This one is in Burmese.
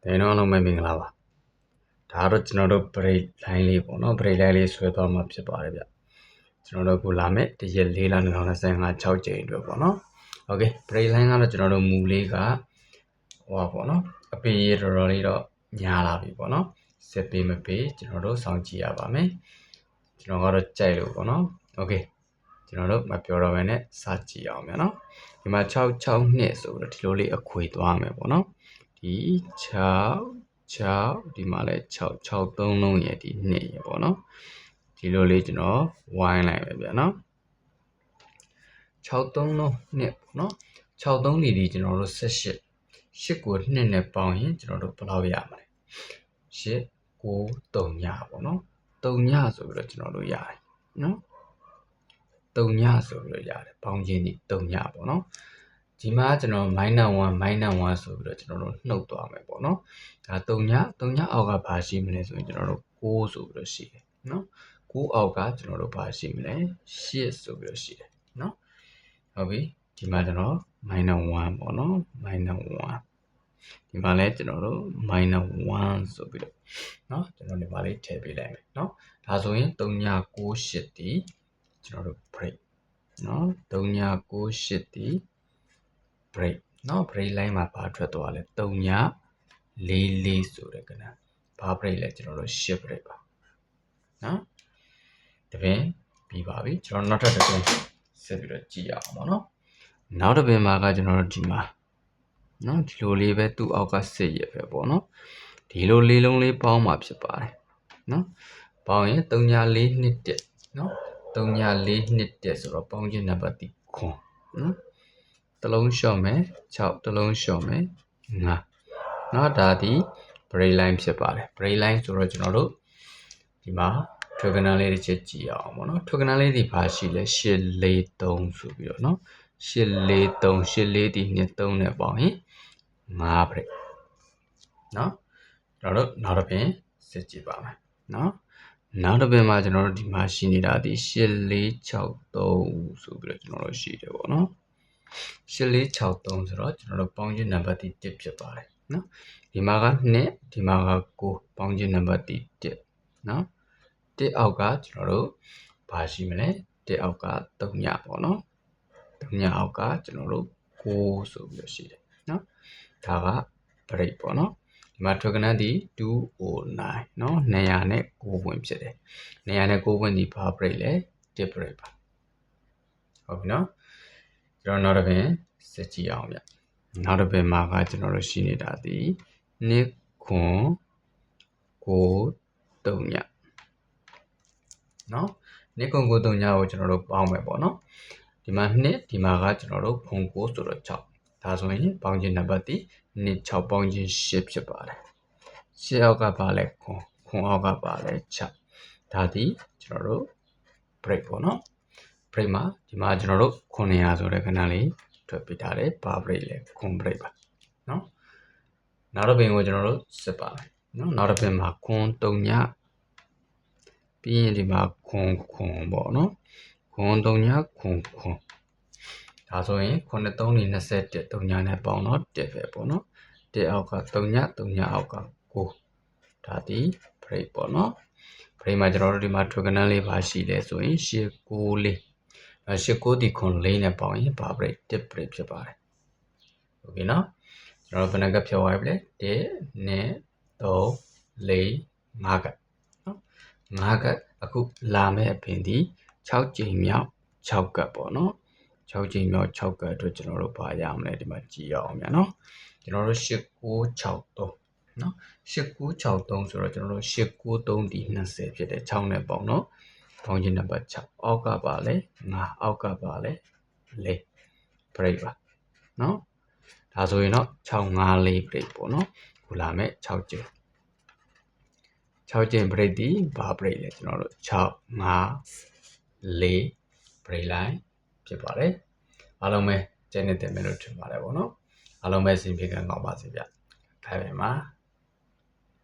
။ဒါတော့လုံးမမင်္ဂလာပါ။ဒါကတော့ကျွန်တော်တို့ break line လေးပေါ့နော် break line လေးဆွဲသွားမှာဖြစ်ပါတယ်ဗျ။ကျွန်တော်တို့ကိုလာမဲ့တရက်၄လ2025 6ကြိမ်အတွက်ပေါ့နော်။ Okay break line ကတော့ကျွန်တော်တို့မူလေးကဟိုပါပေါ့နော်။အပေရတော်တော်လေးတော့ညားလာပြီပေါ့နော်။စစ်ပေးမပေးကျွန်တော်တို့စောင့်ကြည့်ရပါမယ်။ကျွန်တော်ကတော့ကြိုက်လို့ပေါ့နော်။ Okay ကျွန်တော်တို့မပြောတော့ဘဲနဲ့စကြည့်အောင်ဗျာနော်။ဒီမှာ6 6နှစ်ဆိုတော့ဒီလိုလေးအခွေသွားမယ်ပေါ့နော်။ ဒီ6 6ဒီမှာလည်း6 6 3လုံးရဲ့ဒီ2ရဲ့ပေါ့နော်ဒီလိုလေးကျွန်တော်ဝိုင်းလိုက်ပဲဗျာနော်6 3လုံး2ပေါ့နော်6 3လီဒီကျွန်တော်တို့18 8ကို2နဲ့ပေါင်းရင်ကျွန်တော်တို့ဘယ်လောက်ရမလဲ8 9 3ညပေါ့နော်3ညဆိုပြီးတော့ကျွန်တော်တို့ရတယ်နော်3ညဆိုပြီးတော့ရတယ်ပေါင်းခြင်းဒီ3ညပေါ့နော် ဒီမှာကျွန်တော် minus 1 minus 1ဆိုပြီးတော့ကျွန်တော်တို့နှုတ်သွားမယ်ပေါ့နော်ဒါ3ည3ညအောက်ကဘာရှိမလဲဆိုရင်ကျွန်တော်တို့6ဆိုပြီးတော့ရှိတယ်နော်6အောက်ကကျွန်တော်တို့ဘာရှိမလဲ8ဆိုပြီးတော့ရှိတယ်နော်ဟုတ်ပြီဒီမှာကျွန်တော် minus 1ပေါ့နော် minus 1ဒီမှာလည်းကျွန်တော်တို့ minus 1ဆိုပြီးတော့เนาะကျွန်တော်ဒီမှာလေးထည့်ပေးလိုက်မယ်เนาะဒါဆိုရင်3ည98ဒီကျွန်တော်တို့ break เนาะ3ည98ဒီ break เนาะ break line မှာဘာထွက်သွားလဲ3ည44ဆိုတဲ့ကဏ္ဍဘာ break လဲကျွန်တော်တို့ shift break ပါเนาะတပင်ပြီးပါပြီကျွန်တော်နောက်ထပ်တစ်ပင်ဆက်ပြီးတော့ကြည့်ရအောင်ပေါ့နော်နောက်တစ်ပင်မှာကကျွန်တော်တို့ဒီမှာเนาะဒီလိုလေးပဲသူ့အောက်ကစစ်ရပဲပေါ့နော်ဒီလိုလေးလုံးလေးပေါင်းမှာဖြစ်ပါတယ်เนาะပေါင်းရင်3ည4နှစ်တက်เนาะ3ည4နှစ်တက်ဆိုတော့ပေါင်းခြင်းနံပါတ်ဒီခွန်เนาะ တစ်လုံးလျှော့မယ်6တစ်လုံးလျှော့မယ်5เนาะဒါဒီ brain line ဖြစ်ပါတယ် brain line ဆိုတော့ကျွန်တော်တို့ဒီမှာ trigonal လေးတစ်ချက်ကြည့်အောင်ပေါ့နော် trigonal လေးဒီဘာရှိလဲ843ဆိုပြီးတော့เนาะ843 84ဒီနှစ်3နဲ့ပေါင်းရင်5 break เนาะကျွန်တော်တို့နောက်တစ်ပင်စစ်ကြည့်ပါမယ်เนาะနောက်တစ်ပင်မှာကျွန်တော်တို့ဒီမှာရှိနေတာဒီ8463ဆိုပြီးတော့ကျွန်တော်တို့ရှိတယ်ပေါ့နော် 8463ဆိုတော့ကျွန်တော်တို့ပေါင်းခြင်းနံပါတ်တိ1ဖြစ်ပါတယ်နော်ဒီမှာက2ဒီမှာက9ပေါင်းခြင်းနံပါတ်တိ1နော်1အောက်ကကျွန်တော်တို့ဘာရှိမလဲ1အောက်က3ညပေါ့နော်3ညအောက်ကကျွန်တော်တို့9ဆိုပြီးတော့ရှိတယ်နော်ဒါက break ပေါ့နော်ဒီမှာထွက်ကနန်းဒီ209နော်900နဲ့9ဝင်ဖြစ်တယ်900နဲ့9ဝင်ဒီဘာ break လဲ dip break ပါဟုတ်ပြီနော် ကျွန်တော်နောက်တစ်ပင်စစ်ကြည့်အောင်ဗျနောက်တစ်ပင်မှာကကျွန်တော်တို့ရှိနေတာဒီနှစ်ခွန်ကိုတုံညနော်နှစ်ခွန်ကိုတုံညကိုကျွန်တော်တို့ပေါင်းမယ်ပေါ့နော်ဒီမှာနှစ်ဒီမှာကကျွန်တော်တို့ဖုန်ကိုဆိုတော့6ဒါဆိုရင်ပေါင်းခြင်းနံပါတ်ဒီနှစ်6ပေါင်းခြင်း10ဖြစ်ပါတယ်10အောက်ကပါလဲခွန်ခွန်အောက်ကပါလဲ6ဒါဒီကျွန်တော်တို့ break ပေါ့နော် break မှာဒီမှာကျွန်တော်တို့900ဆိုတဲ့ခဏလေးထွက်ပေးထားတယ်ဘာ break လဲခွန် break ပါနော်နောက်တစ်ပင်ကိုကျွန်တော်တို့စစ်ပါမယ်နော်နောက်တစ်ပင်မှာခွန်3ညပြီးရင်ဒီမှာခွန်ခွန်ပေါ့နော်ခွန်3ညခွန်ခွန်ဒါဆိုရင်9 3နေ21 3ညနဲ့ပေါင်းတော့1ပဲပေါ့နော်1အောက်က3ည3ညအောက်က9ဒါဒီ break ပေါ့နော် break မှာကျွန်တော်တို့ဒီမှာ trigonal လေးပါရှိလဲဆိုရင်ရှေ့9လေး အဲရှေ့9ဒီခွန်လေးနဲ့ပေါင်းရင်ဘာ break 1 break ဖြစ်ပါတယ်โอเคနော်ကျွန်တော်ဘယ်နှကဖြောသွားပြီလဲ1 2 3 4 5ကနော်5ကအခုလာမဲ့အပင်ဒီ6ကြိမ်မြောက်6ကပ်ပေါ့နော်6ကြိမ်မြောက်6ကပ်အတွက်ကျွန်တော်တို့ပါရမလဲဒီမှာကြည့်ရအောင်မြန်နော်ကျွန်တော်တို့8963နော်8963ဆိုတော့ကျွန်တော်တို့893ဒီ20ဖြစ်တယ်6နဲ့ပေါ့နော် ပေါင်းခြင်းနံပါတ်6အောက်ကပါလဲ9အောက်ကပါလဲ4 break ပါနော်ဒါဆိုရင်တော့654 break ပေါ့နော်ခုလာမဲ့6ကျင်း6ကျင်း break ဒီဘာ break လဲကျွန်တော်တို့6 5 4 break line ဖြစ်ပါတယ်အားလုံးပဲကျင်းနေတဲ့မယ်လို့ထင်ပါတယ်ပေါ့နော်အားလုံးပဲစင်ပြေကံကောင်းပါစေဗျဒါပေမဲ့